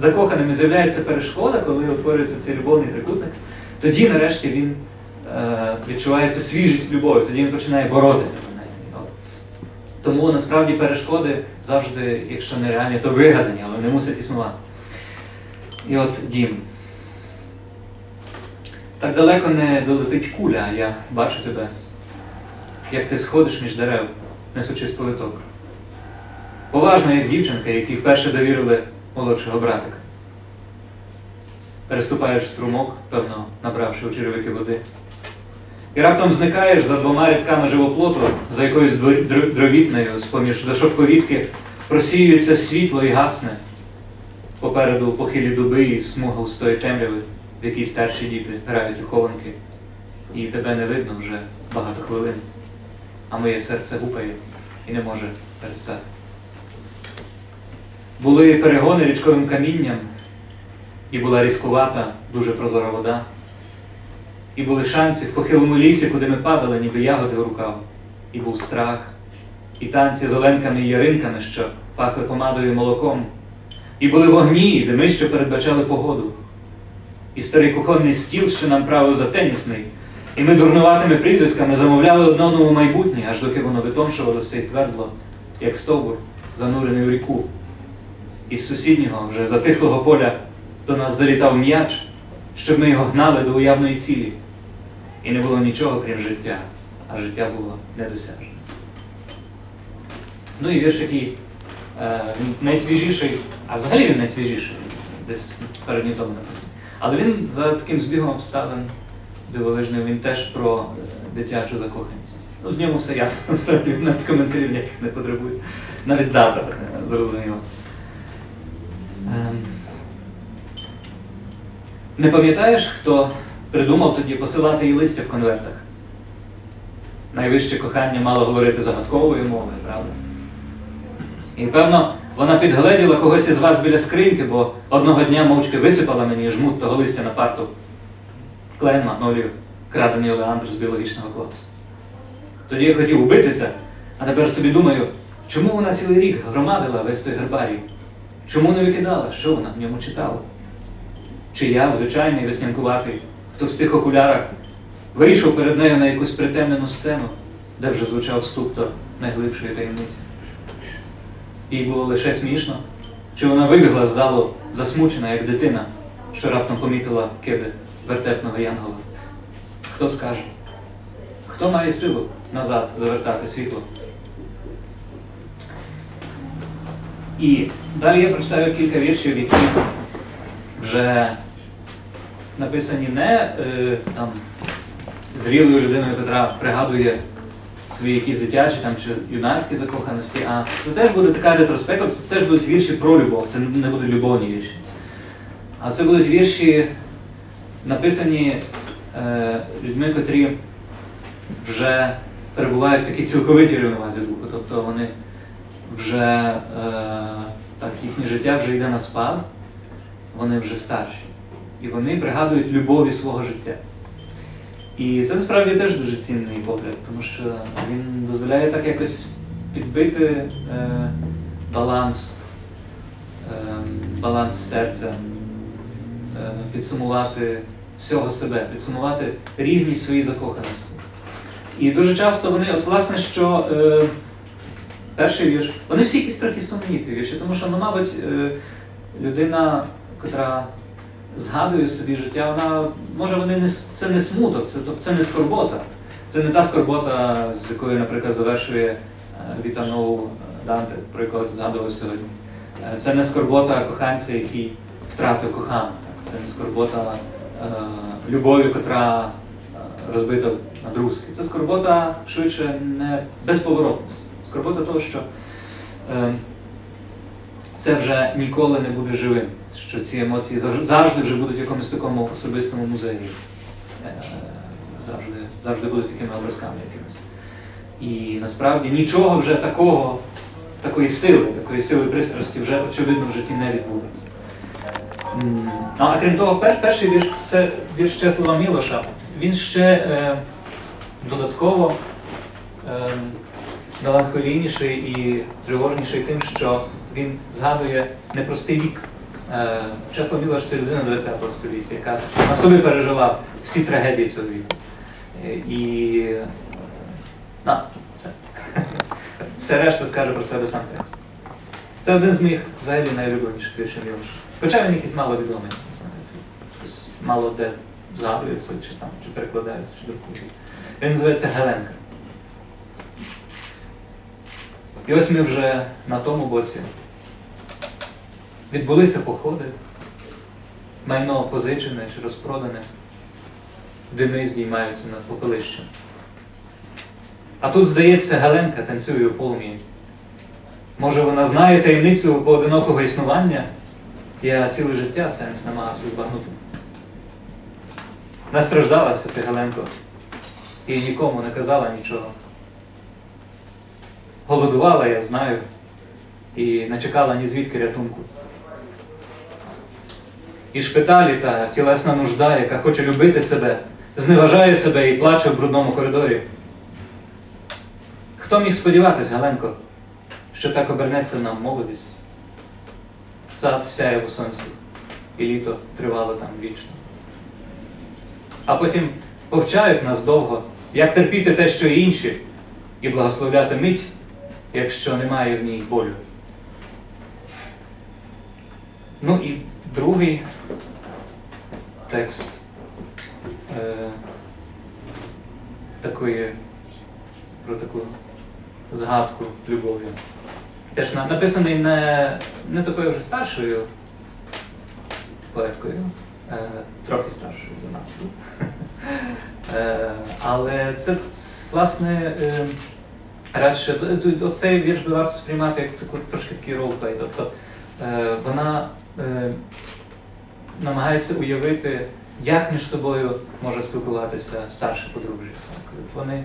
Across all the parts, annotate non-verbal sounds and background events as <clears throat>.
закоханим і з'являється перешкода, коли утворюється цей любовний трикутник, тоді нарешті він е, відчуває цю свіжість любові, тоді він починає боротися за нею. От. Тому насправді перешкоди завжди, якщо не реальні, то вигадані, але вони мусять існувати. І от дім. Так далеко не долетить куля, а я бачу тебе, як ти сходиш між дерев, несучи сповиток. Поважно, як дівчинка, якій вперше довірили молодшого братика. Переступаєш струмок, певно, набравши у черевики води. І раптом зникаєш за двома рядками живоплоту, за якоюсь дво- др- дровітнею, з-поміж дошок повітки, просіюється світло і гасне. Попереду похилі дуби і смуга густої темряви, в якій старші діти грають у хованки. І тебе не видно вже багато хвилин, а моє серце гупає і не може перестати. Були перегони річковим камінням, і була різкувата, дуже прозора вода. І були шанси в похилому лісі, куди ми падали, ніби ягоди у рукав. І був страх, і танці з оленками і яринками, що пахли помадою і молоком. І були вогні, де ми що передбачали погоду. І старий кухонний стіл, що нам правив за тенісний. І ми дурнуватими прізвиськами замовляли одному майбутнє, аж доки воно витомшувалося і твердло, як стовбур, занурений у ріку. Із сусіднього, вже затихлого поля, до нас залітав м'яч, щоб ми його гнали до уявної цілі. І не було нічого, крім життя, а життя було недосяжне. Ну і вірш, який е, найсвіжіший, а взагалі він найсвіжіший, десь пару днів тому написаний. Але він за таким збігом обставин дивовижним, він теж про дитячу закоханість. Ну, в ньому все ясно, <laughs> насправді він навіть коментарів ніяких не потребує. Навіть дата е, зрозуміла. Не пам'ятаєш, хто придумав тоді посилати їй листя в конвертах? Найвище кохання мало говорити загадковою мовою, правда? І певно, вона підгледіла когось із вас біля скриньки, бо одного дня мовчки висипала мені жмут того листя на парту. Клен Магнолію, крадений Олеандр з біологічного класу. Тоді я хотів убитися, а тепер собі думаю, чому вона цілий рік громадила весь той гербарій? Чому не викидала? Що вона в ньому читала? Чи я, звичайний веснянкуватий, в товстих окулярах, вийшов перед нею на якусь притемнену сцену, де вже звучав вступ до найглибшої таємниці. Їй було лише смішно, чи вона вибігла з залу засмучена, як дитина, що раптом помітила киди вертепного янгола. Хто скаже? Хто має силу назад завертати світло? І далі я прочитаю кілька віршів, які вже написані не е, там, зрілою людиною, яка пригадує свої якісь дитячі там, чи юнацькі закоханості, а це теж буде така ретроспектива, це теж будуть вірші про любов, це не будуть любовні вірші. А це будуть вірші, написані е, людьми, котрі вже перебувають в такій цілковитій рівновазі духу. Тобто вони вже е, так, їхнє життя вже йде на спад, вони вже старші. І вони пригадують любові свого життя. І це насправді теж дуже цінний погляд, тому що він дозволяє так якось підбити е, баланс, е, баланс серця, е, підсумувати всього себе, підсумувати різність своїй закоханості. І дуже часто вони, от власне, що е, перший вірш, вони всі якісь трохи сумні ці вірші, тому що, ну, мабуть, е, людина, яка згадує собі життя, вона може вони не це не смуток, це, це не скорбота. Це не та скорбота, з якою, наприклад, завершує е, Вітанову Данте, про якого згадував сьогодні. Е, Це не скорбота коханця, який втратив кохану. Це не скорбота е, любові, котра е, розбита на друзки. Це скорбота швидше не безповоротності. Скорбота того, що е, це вже ніколи не буде живим, що ці емоції завж- завжди вже будуть в якомусь такому особистому музеї. Е, Завжди, завжди будуть такими образками якимось. І насправді нічого вже такого, такої сили, такої сили пристрасті вже очевидно в житті не відбудеться. Ну, а крім того, перш, перший вірш це вірш Чеслава Мілоша. Він ще е, додатково е, меланхолійніший і тривожніший тим, що він згадує непростий вік Чеслав Мілош це людина 20 століття, яка на собі пережила всі трагедії цього віку. Е, І е, на, все. <laughs> Все решта скаже про себе сам текст. Це один з моїх взагалі найулюбленіших віршів Мілоша. Хоча він якийсь мало відомий, не знаю, мало де згадується, чи там, чи перекладається, чи друкується. Він називається Геленка. І ось ми вже на тому боці. Відбулися походи, майно позичене чи розпродане, дими здіймаються над попелищем. А тут, здається, Галенка танцює у полум'ї. Може, вона знає таємницю поодинокого існування? Я ціле життя сенс намагався збагнути. Настраждалася ти, Галенко, і нікому не казала нічого. Голодувала, я знаю, і не чекала ні звідки рятунку. І шпиталі та тілесна нужда, яка хоче любити себе, зневажає себе і плаче в брудному коридорі. Хто міг сподіватись, Галенко, що так обернеться нам молодість? Сад сяє у сонці, і літо тривало там вічно. А потім повчають нас довго, як терпіти те, що інші, і благословляти мить, якщо немає в ній болю. Ну і другий текст е, такої про таку згадку любові. Теж написаний не, не такою вже старшою поеткою, е, трохи старшою за нас. <laughs> Е, але це, власне, е, радше оцей вірш би варто сприймати як таку, трошки такий ролплей. Тобто е, вона е, намагається уявити, як між собою може спілкуватися старше подружжя. Вони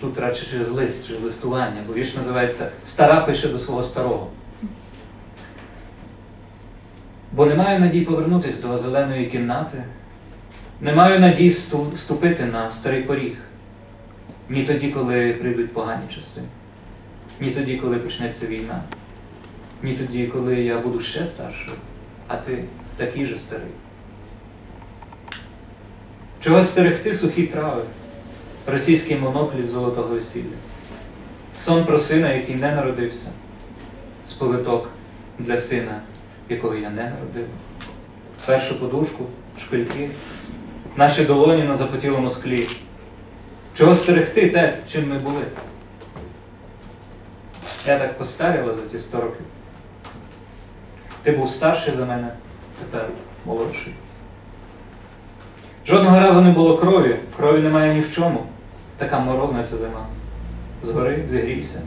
тут радше через лист, через листування, бо вірш називається Стара пише до свого старого. Бо не маю надій повернутися до зеленої кімнати, не маю надій ступити на старий поріг. Ні тоді, коли прийдуть погані часи, ні тоді, коли почнеться війна, ні тоді, коли я буду ще старшою, а ти такий же старий. Чого стерегти сухі трави, російський монокль з золотого весілля, сон про сина, який не народився, сповиток для сина, якого я не народив, першу подушку, шпильки, наші долоні на запотілому склі. Чого стерегти те, чим ми були? Я так постаріла за ці сто років. Ти був старший за мене, тепер молодший. Жодного разу не було крові, крові немає ні в чому. Така морозна ця зима. Згори, зігрійся.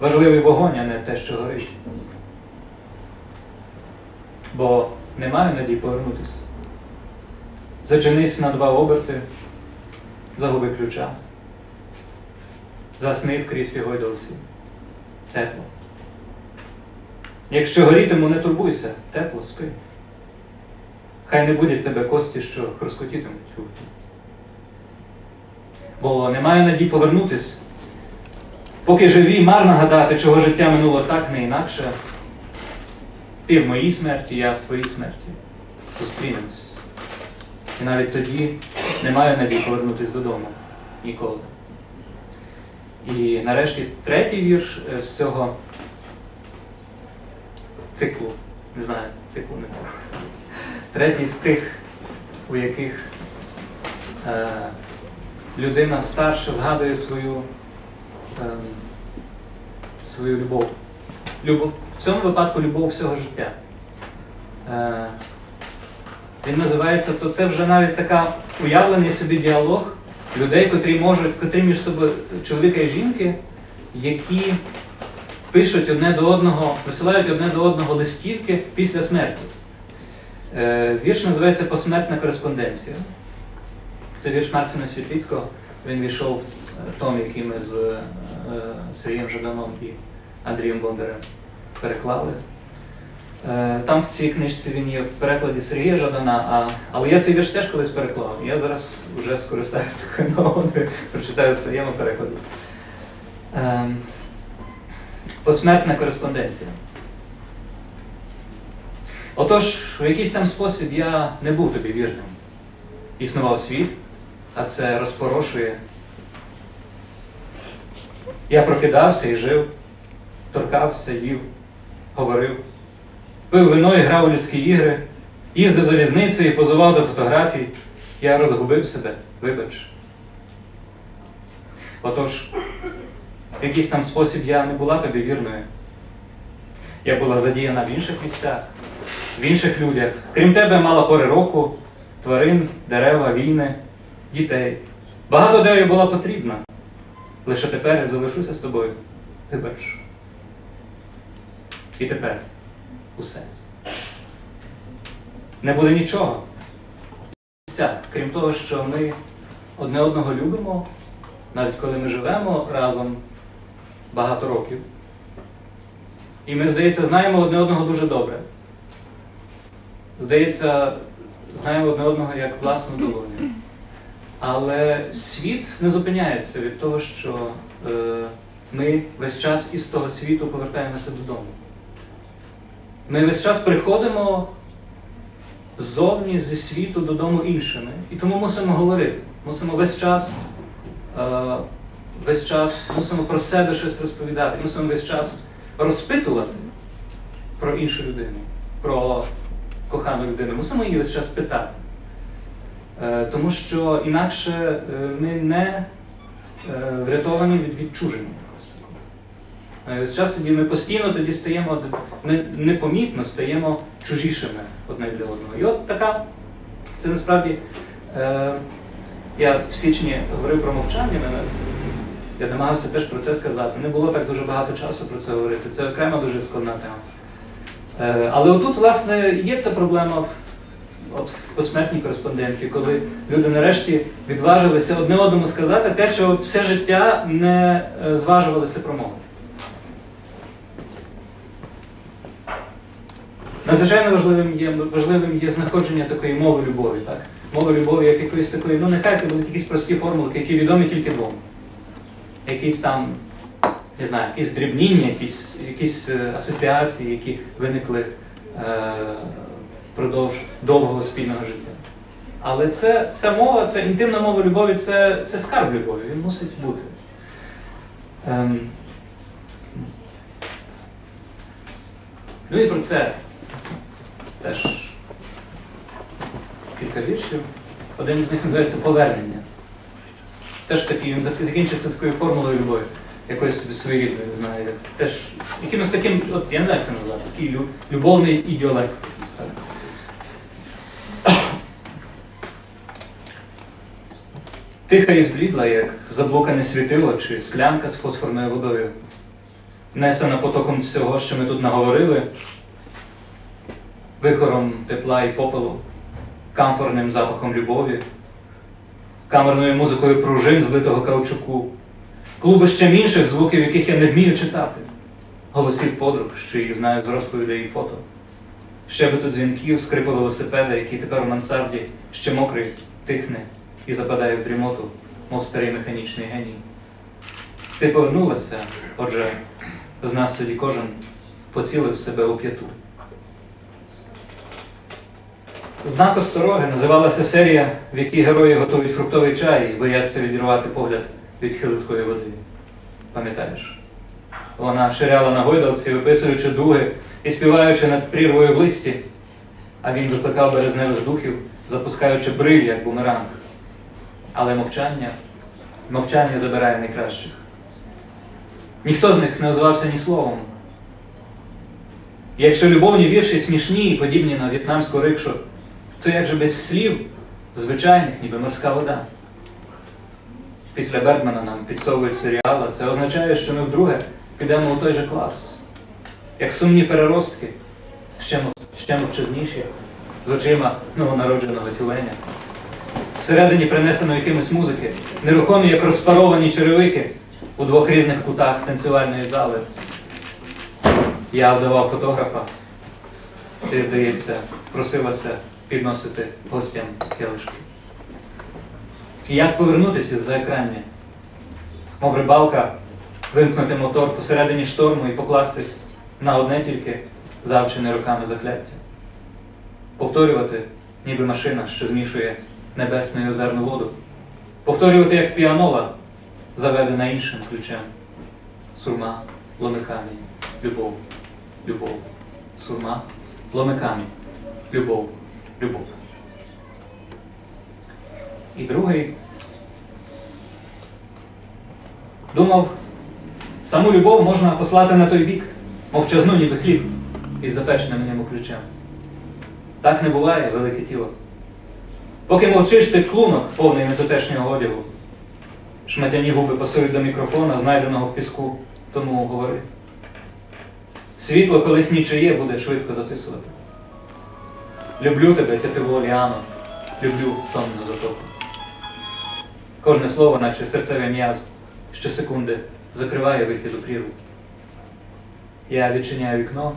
Важливий вогонь, а не те, що горить. Бо не маю надій повернутися. Зачинись на два оберти, загуби ключа. Засни в кріслі гойдалці. Тепло. Якщо горітиму, не турбуйся, тепло спи. Хай не будуть тебе кості, що хрускотітимуть. Бо немає надій повернутись. Поки живі, марно гадати, чого життя минуло так, не інакше. Ти в моїй смерті, я в твоїй смерті. Зустрінемось. І навіть тоді не маю надій повернутися додому. Ніколи. І нарешті третій вірш е, з цього циклу. Не знаю, циклу не циклу. Третій з тих, у яких е, людина старша згадує свою, е, свою любов. любов. В цьому випадку любов всього життя. Е, він називається, то це вже навіть така уявлений собі діалог людей, котрі можуть, котрі між собою чоловіка і жінки, які пишуть одне до одного, висилають одне до одного листівки після смерті. Е, Вірш називається Посмертна кореспонденція. Це вірш Марціна Світліцького. Він війшов в том, який ми з е, Сергієм Жаданом і Андрієм Бондарем переклали. Е, Там в цій книжці він є в перекладі Сергія Жадана, а, але я цей вірш теж колись переклав. Я зараз вже скористаюся такою нагодою, прочитаю в своєму перекладі. Посмертна кореспонденція. Отож, в якийсь там спосіб я не був тобі вірним. Існував світ, а це розпорошує. Я прокидався і жив, торкався, їв, говорив, пив вино і грав у людські ігри, їздив залізницею і позував до фотографій. Я розгубив себе, вибач. Отож, в якийсь там спосіб я не була тобі вірною. Я була задіяна в інших місцях, в інших людях. Крім тебе, мала пори року, тварин, дерева, війни, дітей. Багато де я була потрібна. Лише тепер я залишуся з тобою. Вибач. І тепер усе. Не буде нічого. Крім того, що ми одне одного любимо, навіть коли ми живемо разом багато років. І ми, здається, знаємо одне одного дуже добре. Здається, знаємо одне одного як власну долоню. Але світ не зупиняється від того, що е, ми весь час із того світу повертаємося додому. Ми весь час приходимо ззовні зі світу додому іншими. І тому мусимо говорити. Мусимо весь час, е, весь час мусимо про себе щось розповідати, мусимо весь час розпитувати про іншу людину, про кохану людину. Мусимо її весь час питати. Е, Тому що інакше е, ми не е, врятовані від відчуження. З часу ми постійно тоді стаємо, ми непомітно стаємо чужішими одне для одного. І от така, це насправді, е, я в січні говорив про мовчання, мене, я намагався теж про це сказати. Не було так дуже багато часу про це говорити. Це окрема дуже складна тема. Е, Але отут, власне, є ця проблема от, в посмертній кореспонденції, коли люди нарешті відважилися одне одному сказати те, що все життя не е, зважувалися промовити. Надзвичайно важливим є, важливим є знаходження такої мови любові, так? Мови любові як якоїсь такої, ну нехай це будуть якісь прості формулки, які відомі тільки двом. Якісь там, не знаю, якісь дрібніння, якісь, якісь е, асоціації, які виникли е, впродовж довгого спільного життя. Але це, ця мова, це інтимна мова любові, це, це скарб любові, він мусить бути. Ем, ну і про це теж кілька віршів. Один з них називається Повернення. Теж такий, він зак- закінчується такою формулою любові, якоюсь собі своєрідною, не знаю. Теж якимось таким, от я не знаю, як це назвати, такий лю- любовний ідіолект. Тиха і зблідла, як заблукане світило чи склянка з фосфорною водою. Несена потоком всього, що ми тут наговорили, вихором тепла і попелу, камфорним запахом любові, камерною музикою пружин злитого каучуку, клубищем інших звуків, яких я не вмію читати, голосів подруг, що їх знаю з розповідей і фото, щебету дзвінків, скрипу велосипеда, який тепер у мансарді ще мокрий, тихне і западає в дрімоту, мов старий механічний геній. Ти повернулася, отже, з нас тоді кожен поцілив себе у п'яту. Знак остороги називалася серія, в якій герої готують фруктовий чай і бояться відірвати погляд від хилиткої води. Пам'ятаєш? Вона ширяла на гойдалці, виписуючи дуги і співаючи над прірвою в листі, а він викликав березневих духів, запускаючи бриль, як бумеранг. Але мовчання, мовчання забирає найкращих. Ніхто з них не озвався ні словом. Якщо любовні вірші смішні і подібні на в'єтнамську рикшу, то як же без слів, звичайних, ніби морська вода. Після Бергмана нам підсовують серіал, а це означає, що ми вдруге підемо у той же клас. Як сумні переростки, ще, ще мовчазніші, з очима новонародженого тюленя. Всередині принесено якимось музики, нерухомі, як розпаровані черевики у двох різних кутах танцювальної зали. Я вдавав фотографа. Ти, здається, просилася підносити гостям келишки. І як повернутися з-за екранні? Мов рибалка, вимкнути мотор посередині шторму і покластись на одне тільки завчене руками закляття. повторювати, ніби машина, що змішує небесну і озерну воду, повторювати як піанола, заведена іншим ключем. Сурма, ломи камінь, любов, любов, сурма, ломи камінь, любов, любов. І другий думав, саму любов можна послати на той бік, мовчазну, ніби хліб із запеченим ньому ключем. Так не буває велике тіло. Поки мовчиш ти клунок, повний нетутешнього одягу. Шметяні губи пасують до мікрофона, знайденого в піску, тому говори. Світло колись нічиє буде швидко записувати. Люблю тебе, тятиво Ліано, люблю сонну затоку. Кожне слово, наче серцевий м'яз, щосекунди закриває вихід у прірву. Я відчиняю вікно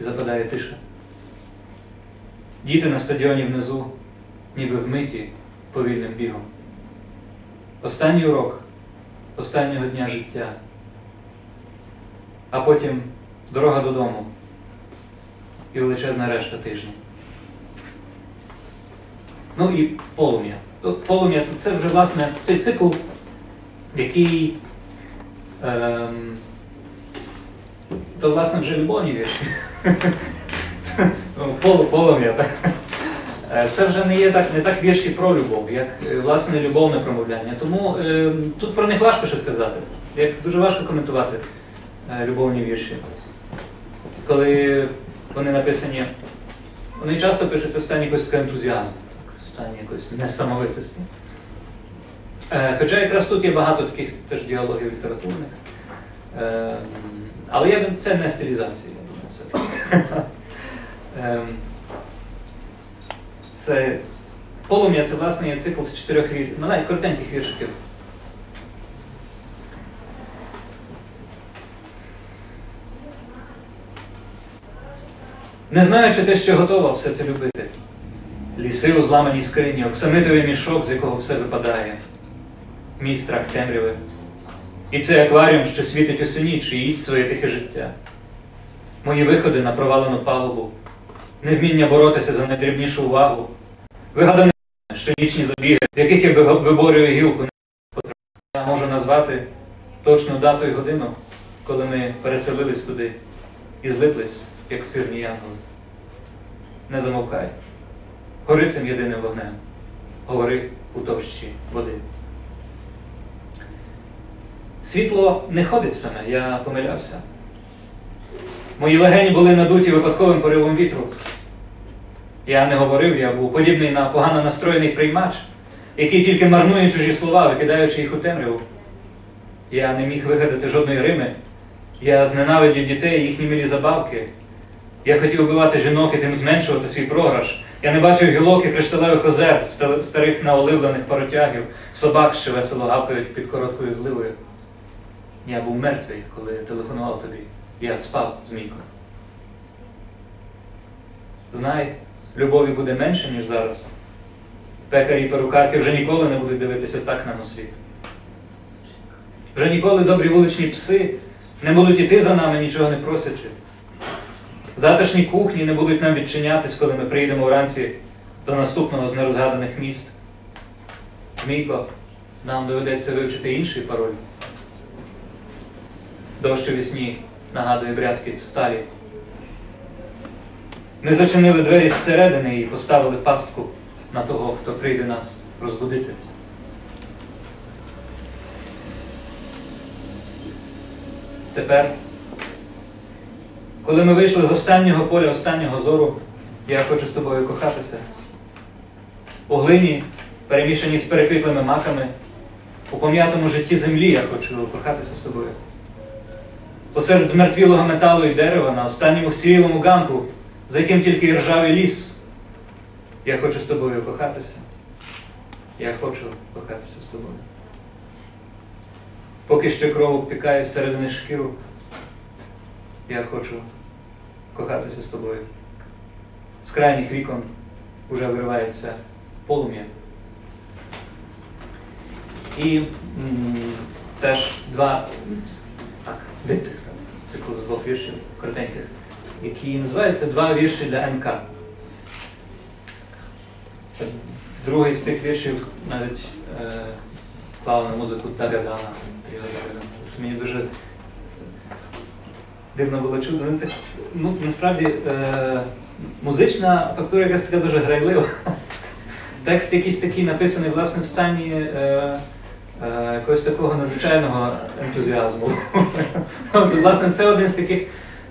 і западає тиша. Діти на стадіоні внизу, ніби вмиті повільним бігом. Останній урок останнього дня життя, а потім дорога додому і величезна решта тижня. Ну і полум'я. Полум'я це, вже власне цей цикл, який ем, то власне вже любовні вірші. <laughs> Ну, полум'я. Е, Це вже не є так, не так вірші про любов, як е, власне любовне промовляння. Тому е, тут про них важко що сказати. Як дуже важко коментувати е, любовні вірші. Коли вони написані, вони часто пишуться в стані якогось ентузіазму, стані якоїсь несамовитості. Е, Хоча якраз тут є багато таких теж діалогів літературних. Е, Але я це не стилізація, я думаю, все-таки. Ем, Це полум'я це власне є цикл з чотирьох вір... маленьких коротеньких віршиків. Не знаю, чи ти ще готова все це любити. Ліси у зламаній скрині, оксамитовий мішок, з якого все випадає, мій страх темряви. І цей акваріум, що світить усю ніч і їсть своє тихе життя. Мої виходи на провалену палубу, невміння боротися за найдрібнішу увагу, вигадані щонічні забіги, в яких я виборюю гілку. Я можу назвати точну дату і годину, коли ми переселились туди і злиплись, як сирні янголи. Не замовкай. Гори цим єдиним вогнем. Говори у товщі води. Світло не ходить саме, я помилявся. Мої легені були надуті випадковим поривом вітру. Я не говорив, я був подібний на погано настроєний приймач, який тільки марнує чужі слова, викидаючи їх у темряву. Я не міг вигадати жодної рими. Я зненавидів дітей, їхні милі забавки. Я хотів убивати жінок і тим зменшувати свій програш. Я не бачив гілок і кришталевих озер, старих наоливлених паротягів, собак, що весело гавкають під короткою зливою. Я був мертвий, коли телефонував тобі. Я спав, змійко. Знай, любові буде менше, ніж зараз. Пекарі і перукарки вже ніколи не будуть дивитися так нам у світ. Вже ніколи добрі вуличні пси не будуть іти за нами, нічого не просячи. Затишні кухні не будуть нам відчинятись, коли ми приїдемо вранці до наступного з нерозгаданих міст. Мійко, нам доведеться вивчити інший пароль. Дощ у вісні нагадує брязкіт сталі. Ми зачинили двері зсередини і поставили пастку на того, хто прийде нас розбудити. Тепер, коли ми вийшли з останнього поля останнього зору, я хочу з тобою кохатися. У глині, перемішані з переквітлими маками, у пом'ятому житті землі я хочу кохатися з тобою. Посеред змертвілого металу і дерева на останньому вцілілому ганку, за яким тільки ржавий ліс. Я хочу з тобою кохатися. Я хочу кохатися з тобою. Поки ще кров обпікає зсередини шкіру, я хочу кохатися з тобою. З крайніх вікон уже виривається полум'я. І м, теж два так, диптих, там, цикл з двох віршів коротеньких, які називаються два вірші для НК. Другий з тих віршів навіть е, клав на музику Дагадана. Мені дуже дивно було чути. Ну, ну, насправді е, музична фактура якась така дуже грайлива. Текст якийсь такий написаний власне в стані е, е, якогось такого надзвичайного ентузіазму. От, власне, це один з таких,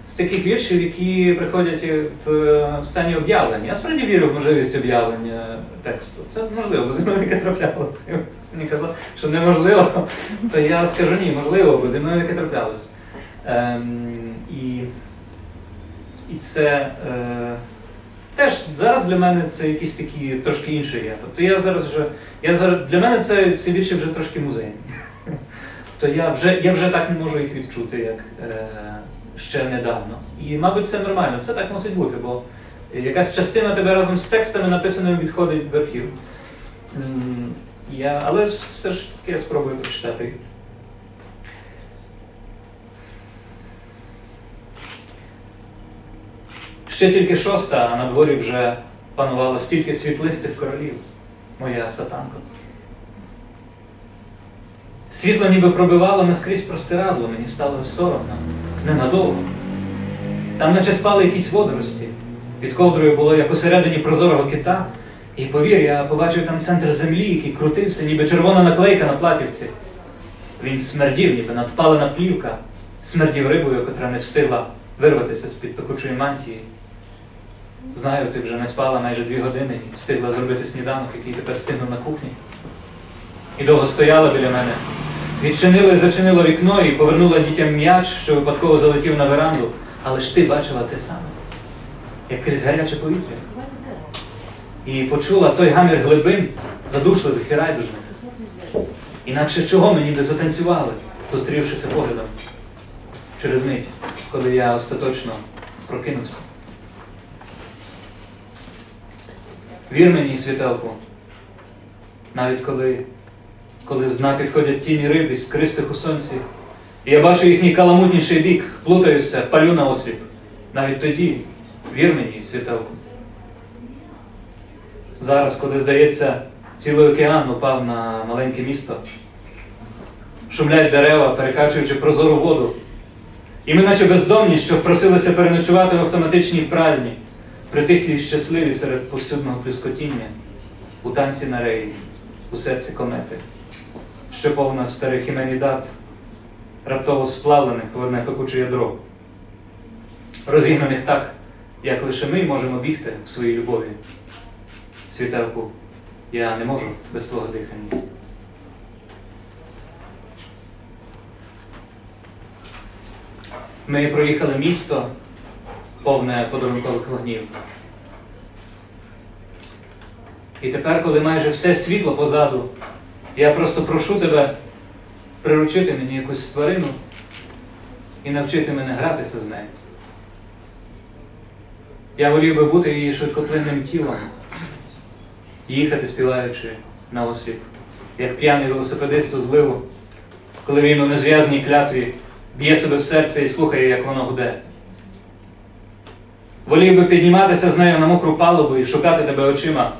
з таких віршів, які приходять в, в стані об'явлення. Я справді вірю в можливість об'явлення тексту. Це можливо, бо зі мною таке траплялося. Хтось мені казав, що неможливо, то я скажу ні, можливо, бо зі мною таке траплялося. Ем, і, і це. Е, Теж зараз для мене це якісь такі трошки інші є. Тобто я зараз вже. Я зараз, для мене це, ці вірші вже трошки музейні. <laughs> То я вже, я вже так не можу їх відчути, як е, ще недавно. І, мабуть, це нормально, це так мусить бути, бо якась частина тебе разом з текстами написаними відходить в архів. Я, але все ж таки я спробую прочитати. Ще тільки шоста, а на дворі вже панувало стільки світлистих королів, моя сатанко. Світло ніби пробивало наскрізь простирадло, мені стало соромно, ненадовго. Там наче спали якісь водорості. Під ковдрою було як усередині прозорого кита. І повір, я побачив там центр землі, який крутився, ніби червона наклейка на платівці. Він смердів, ніби надпалена плівка, смердів рибою, котра не встигла вирватися з-під пекучої мантії. Знаю, ти вже не спала майже дві години і встигла зробити сніданок, який тепер стигнув на кухні. І довго стояла біля мене. Відчинила і зачинила вікно і повернула дітям м'яч, що випадково залетів на веранду. Але ж ти бачила те саме, як крізь гаряче повітря. І почула той гамір глибин, задушливих і райдужних. Інакше чого ми ніби затанцювали, зустрівшися поглядом через мить, коли я остаточно прокинувся. Вір мені, світелку, навіть коли, коли з дна підходять тіні риб із скристих у сонці, і я бачу їхній каламутніший бік, плутаюся, палю на осліп. Навіть тоді вір мені, світелку. Зараз, коли, здається, цілий океан упав на маленьке місто, шумлять дерева, перекачуючи прозору воду. І ми, наче бездомні, що впросилися переночувати в автоматичній пральні, притихлі й щасливі серед повсюдного плескотіння, у танці на реї, у серці комети, що повна старих імен і дат, раптово сплавлених в одне пекуче ядро, розігнаних так, як лише ми можемо бігти в своїй любові. Світелку, я не можу без твого дихання. Ми проїхали місто, повне подарункових вогнів. І тепер, коли майже все світло позаду, я просто прошу тебе приручити мені якусь тварину і навчити мене гратися з нею. Я волів би бути її швидкоплинним тілом, їхати співаючи на осліп, як п'яний велосипедист у зливу, коли він у незв'язній клятві б'є себе в серце і слухає, як воно гуде. Волів би підніматися з нею на мокру палубу і шукати тебе очима.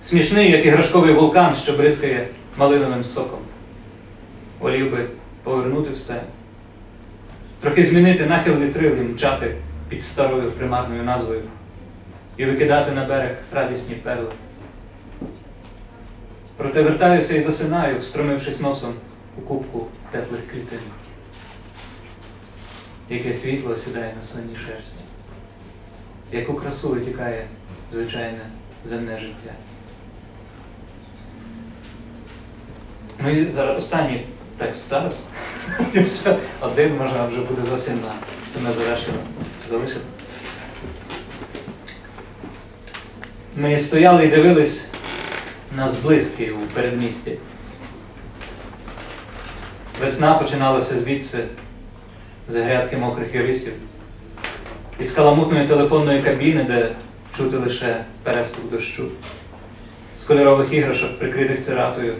Смішний, як іграшковий вулкан, що бризкає малиновим соком. Волів би повернути все, трохи змінити нахил вітрил і мчати під старою примарною назвою і викидати на берег радісні перли. Проте вертаюся і засинаю, встромившись носом у кубку теплих клітин, яке світло сідає на сонній шерсті, яку красу витікає звичайне земне життя. Ну і зараз останній текст зараз. <laughs> Тим, що один може вже буде зовсім на саме завершення залишити. Ми стояли і дивились на зблиски у передмісті. Весна починалася звідси, з грядки мокрих ірисів, із каламутної телефонної кабіни, де чути лише перестук дощу, з кольорових іграшок, прикритих циратою,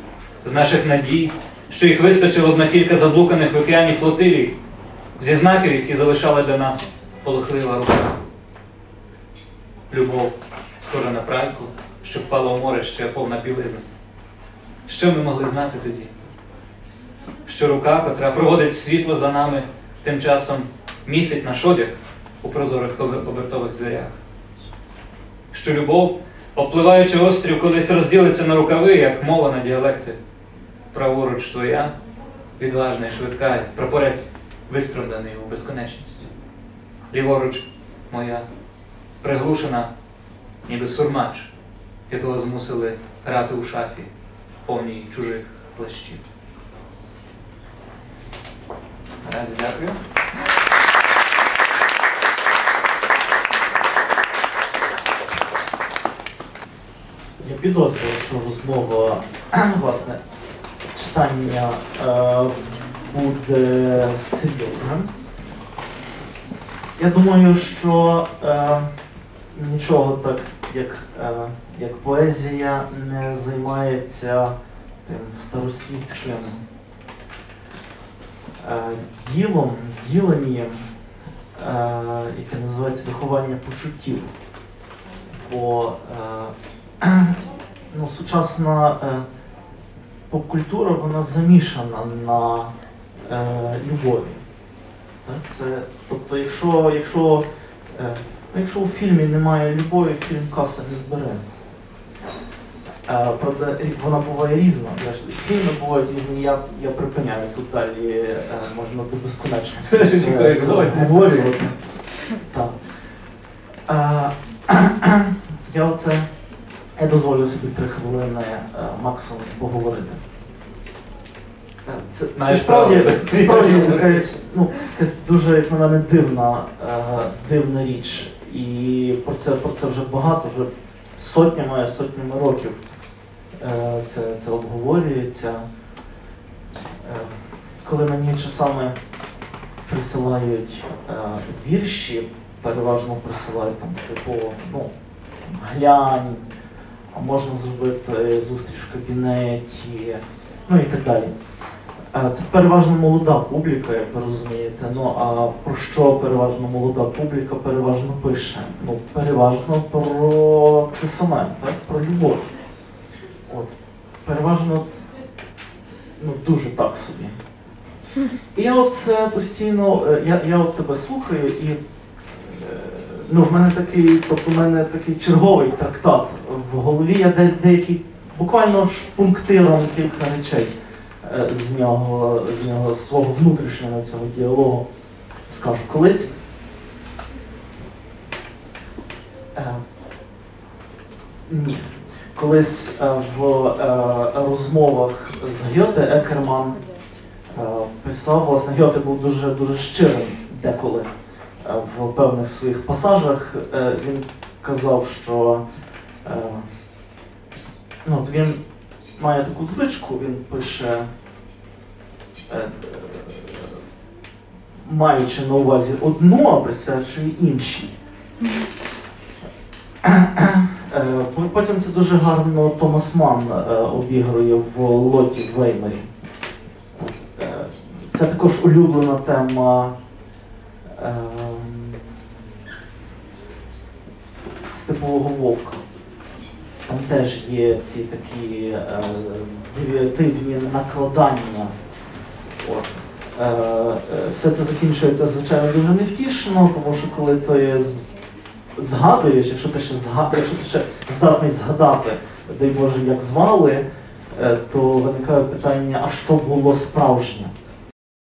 з наших надій, що їх вистачило б на кілька заблуканих в океані флотилій, зі знаків, які залишала для нас полохлива рука. Любов, схожа на пральку, що впала у море ще повна білизна. Що ми могли знати тоді? Що рука, котра проводить світло за нами, тим часом місить наш одяг у прозорих обер- обертових дверях. Що любов, обпливаючи острів, колись розділиться на рукави, як мова на діалекти. Праворуч твоя, відважна і швидка, прапорець, виструмлений у безконечності. Ліворуч моя, приглушена, ніби сурмач, якого змусили грати у шафі, повній чужих плащів. Наразі дякую. Я підозрюю, що розмова, <clears throat> власне, читання е, буде серйозним. Я думаю, що е, нічого так, як, е, як поезія, не займається тим старосвітським е, ділом, діленням, е, яке називається виховання почуттів. Бо е, ну, сучасна е, поп-культура вона замішана на е, любові. Так? Це, тобто, якщо, якщо, е, ну, якщо у фільмі немає любові, фільм каса не збере. Е, правда, вона буває різна. Фільми бувають різні, я, я припиняю тут далі, е, можна до безконечності це, це обговорювати. Так. Е, <clears throat> я оце я дозволю собі три хвилини е, максимум поговорити. Е, Це, це справді, це справді якась, ну, якась дуже, як на мене, дивна, е, дивна річ. І про це, про це вже багато, вже сотнями, сотнями років це, це обговорюється. Коли мені часами присилають вірші, переважно присилають там, типу, ну, глянь, можна зробити зустріч в кабінеті, ну і так далі. Е, Це переважно молода публіка, як ви розумієте. Ну а про що переважно молода публіка переважно пише? Ну, переважно про це саме, так? про любов. От. Переважно ну, дуже так собі. І от постійно, е, я, я от тебе слухаю і е, ну, в мене такий, тобто в мене такий черговий трактат в голові. Я де, деякий буквально пунктиром кілька речей е, з нього, з нього з свого внутрішнього цього діалогу скажу. Колись е, ні. Колись е, в розмовах з Гьоте Екерман писав, власне, Гьоте був дуже дуже щирим деколи в певних своїх пасажах. Е, Він казав, що е, ну, він має таку звичку, він пише, е, е, маючи на увазі одну, а присвячує іншій. Е, Потім це дуже гарно Томас Ман е, обігрує в лоті в Веймарі. Е, Це також улюблена тема ем, степового вовка. Там теж є ці такі е, накладання. От. Е, е, все це закінчується, звичайно, дуже невтішно, тому що коли ти згадуєш, якщо ти ще зга... якщо ти ще здатний згадати, дай Боже, як звали, е, то виникає питання, а що було справжнє?